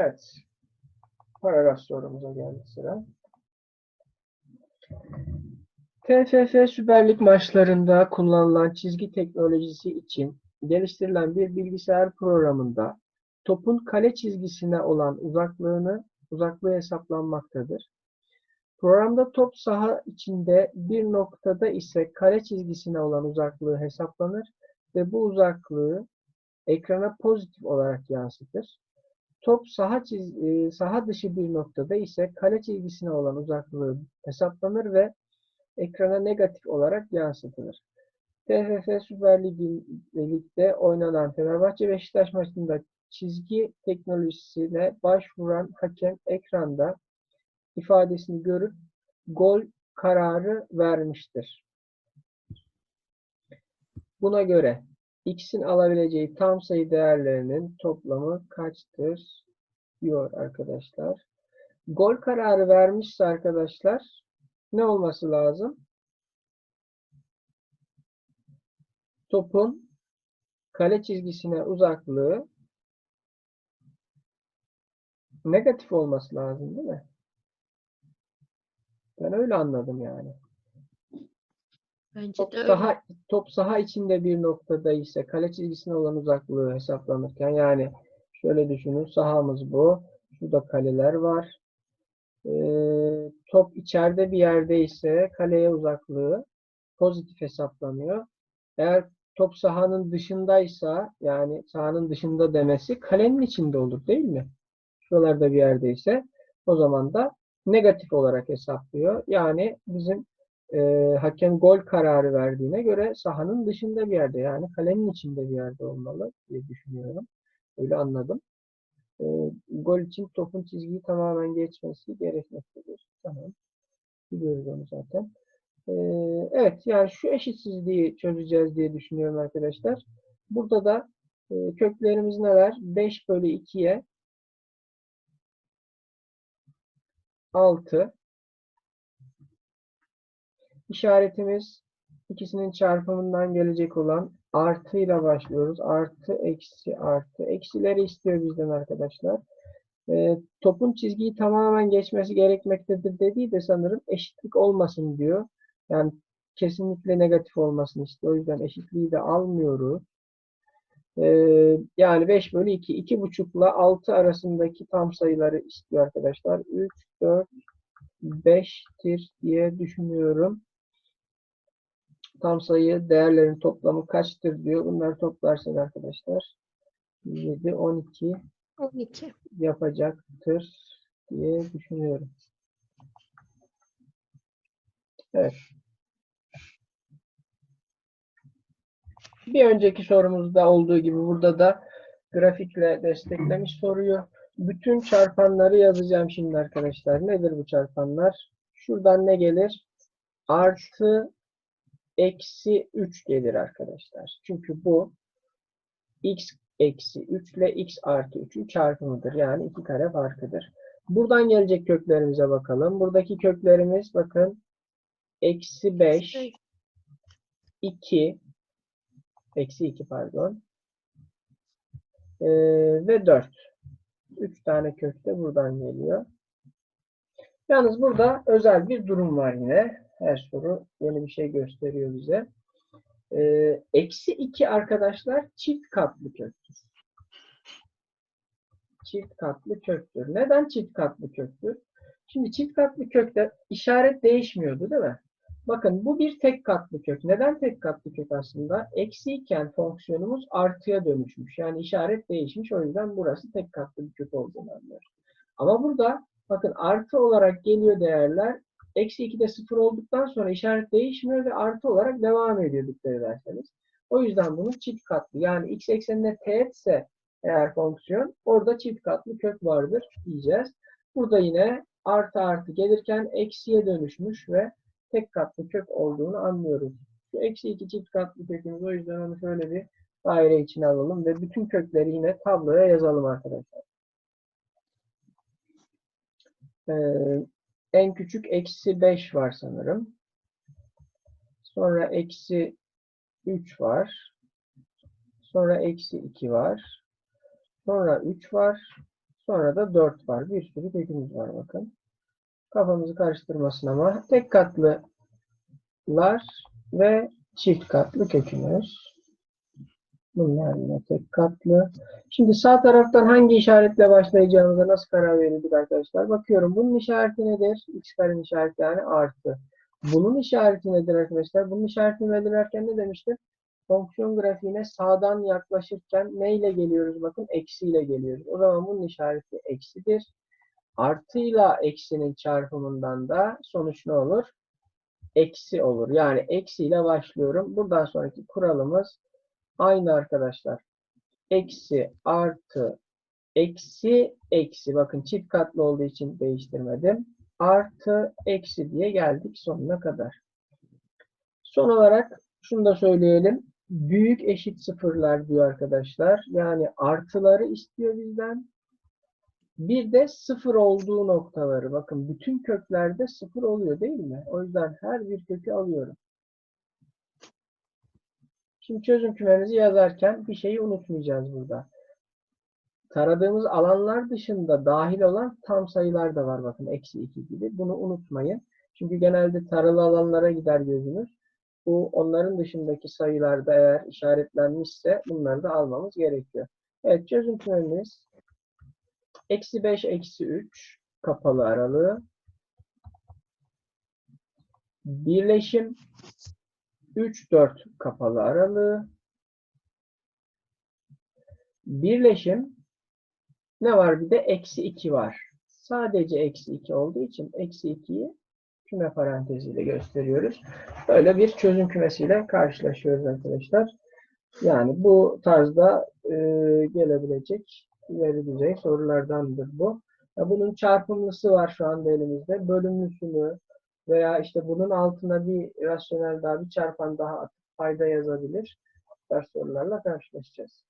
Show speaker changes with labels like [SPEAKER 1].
[SPEAKER 1] Evet. Paragraf sorumuza geldi sıra. TFF Süper Lig maçlarında kullanılan çizgi teknolojisi için geliştirilen bir bilgisayar programında topun kale çizgisine olan uzaklığını uzaklığı hesaplanmaktadır. Programda top saha içinde bir noktada ise kare çizgisine olan uzaklığı hesaplanır ve bu uzaklığı ekrana pozitif olarak yansıtır. Top saha, çiz, e, saha dışı bir noktada ise kale çizgisine olan uzaklığı hesaplanır ve ekrana negatif olarak yansıtılır. TFF Süper Lig'de oynanan Fenerbahçe Beşiktaş maçında çizgi teknolojisine başvuran hakem ekranda ifadesini görüp gol kararı vermiştir. Buna göre x'in alabileceği tam sayı değerlerinin toplamı kaçtır diyor arkadaşlar. Gol kararı vermişse arkadaşlar ne olması lazım? Topun kale çizgisine uzaklığı negatif olması lazım değil mi? Ben öyle anladım yani.
[SPEAKER 2] Bence
[SPEAKER 1] Top
[SPEAKER 2] de öyle.
[SPEAKER 1] saha, top saha içinde bir noktada ise kale çizgisine olan uzaklığı hesaplanırken yani şöyle düşünün sahamız bu. Şurada kaleler var. Ee, top içeride bir yerde ise kaleye uzaklığı pozitif hesaplanıyor. Eğer top sahanın dışındaysa yani sahanın dışında demesi kalenin içinde olur değil mi? Şuralarda bir yerdeyse o zaman da negatif olarak hesaplıyor. Yani bizim e, hakem gol kararı verdiğine göre sahanın dışında bir yerde yani kalenin içinde bir yerde olmalı diye düşünüyorum. Öyle anladım. E, gol için topun çizgiyi tamamen geçmesi gerekmektedir. Tamam. Biliyoruz onu zaten. E, evet yani şu eşitsizliği çözeceğiz diye düşünüyorum arkadaşlar. Burada da e, köklerimiz neler? 5 bölü 2'ye 6 İşaretimiz ikisinin çarpımından gelecek olan artıyla başlıyoruz. Artı, eksi, artı. Eksileri istiyor bizden arkadaşlar. Ee, topun çizgiyi tamamen geçmesi gerekmektedir dediği de sanırım eşitlik olmasın diyor. Yani kesinlikle negatif olmasını istiyor. O yüzden eşitliği de almıyoruz. Ee, yani 5 bölü 2. 2,5 ile 6 arasındaki tam sayıları istiyor arkadaşlar. 3, 4, 5'tir diye düşünüyorum tam sayı değerlerin toplamı kaçtır diyor. Bunları toplarsak arkadaşlar 7, 12
[SPEAKER 2] 12.
[SPEAKER 1] yapacaktır diye düşünüyorum. Evet. Bir önceki sorumuzda olduğu gibi burada da grafikle desteklemiş soruyu. Bütün çarpanları yazacağım şimdi arkadaşlar. Nedir bu çarpanlar? Şuradan ne gelir? Artı eksi 3 gelir arkadaşlar. Çünkü bu x eksi 3 ile x artı 3'ün çarpımıdır. Yani iki kare farkıdır. Buradan gelecek köklerimize bakalım. Buradaki köklerimiz bakın eksi 5 2 eksi 2 pardon ee, ve 4 3 tane kök de buradan geliyor. Yalnız burada özel bir durum var yine. Her soru yeni bir şey gösteriyor bize. Ee, eksi 2 arkadaşlar çift katlı köktür. Çift katlı köktür. Neden çift katlı köktür? Şimdi çift katlı kökte işaret değişmiyordu değil mi? Bakın bu bir tek katlı kök. Neden tek katlı kök aslında? Eksi iken fonksiyonumuz artıya dönüşmüş. Yani işaret değişmiş. O yüzden burası tek katlı bir kök olduğunu anlıyoruz. Ama burada bakın artı olarak geliyor değerler. Eksi 2'de 0 olduktan sonra işaret değişmiyor ve artı olarak devam ediyor dikkat ederseniz. O yüzden bunu çift katlı. Yani x eksenine teğet ise eğer fonksiyon orada çift katlı kök vardır diyeceğiz. Burada yine artı artı gelirken eksiye dönüşmüş ve tek katlı kök olduğunu anlıyoruz. Şu eksi 2 çift katlı kökümüz o yüzden onu şöyle bir daire içine alalım ve bütün kökleri yine tabloya yazalım arkadaşlar. Ee, en küçük eksi 5 var sanırım. Sonra eksi 3 var. Sonra eksi 2 var. Sonra 3 var. Sonra da 4 var. Bir sürü kökümüz var bakın. Kafamızı karıştırmasın ama tek katlılar ve çift katlı kökümüz. Bunlar yine tek katlı. Şimdi sağ taraftan hangi işaretle başlayacağımıza nasıl karar verildik arkadaşlar? Bakıyorum bunun işareti nedir? X karenin işareti yani artı. Bunun işareti nedir arkadaşlar? Bunun işaretini belirlerken ne demiştim? Fonksiyon grafiğine sağdan yaklaşırken ne ile geliyoruz? Bakın eksiyle geliyoruz. O zaman bunun işareti eksidir. Artıyla eksinin çarpımından da sonuç ne olur? Eksi olur. Yani eksiyle başlıyorum. Buradan sonraki kuralımız aynı arkadaşlar. Eksi, artı, eksi, eksi. Bakın çift katlı olduğu için değiştirmedim. Artı, eksi diye geldik sonuna kadar. Son olarak şunu da söyleyelim. Büyük eşit sıfırlar diyor arkadaşlar. Yani artıları istiyor bizden. Bir de sıfır olduğu noktaları. Bakın bütün köklerde sıfır oluyor değil mi? O yüzden her bir kökü alıyorum. Şimdi çözüm kümemizi yazarken bir şeyi unutmayacağız burada. Taradığımız alanlar dışında dahil olan tam sayılar da var bakın. Eksi 2 gibi. Bunu unutmayın. Çünkü genelde taralı alanlara gider gözümüz. Bu onların dışındaki sayılarda eğer işaretlenmişse bunları da almamız gerekiyor. Evet çözüm kümemiz eksi 5 eksi 3 kapalı aralığı birleşim 3 4 kapalı aralığı birleşim ne var bir de eksi 2 var. Sadece eksi 2 olduğu için eksi 2'yi küme paranteziyle gösteriyoruz. Böyle bir çözüm kümesiyle karşılaşıyoruz arkadaşlar. Yani bu tarzda e, gelebilecek ileri düzey sorulardandır bu. Ya bunun çarpımlısı var şu anda elimizde. Bölümlüsünü veya işte bunun altına bir rasyonel daha bir çarpan daha atıp fayda yazabilir. Bu sorularla karşılaşacağız.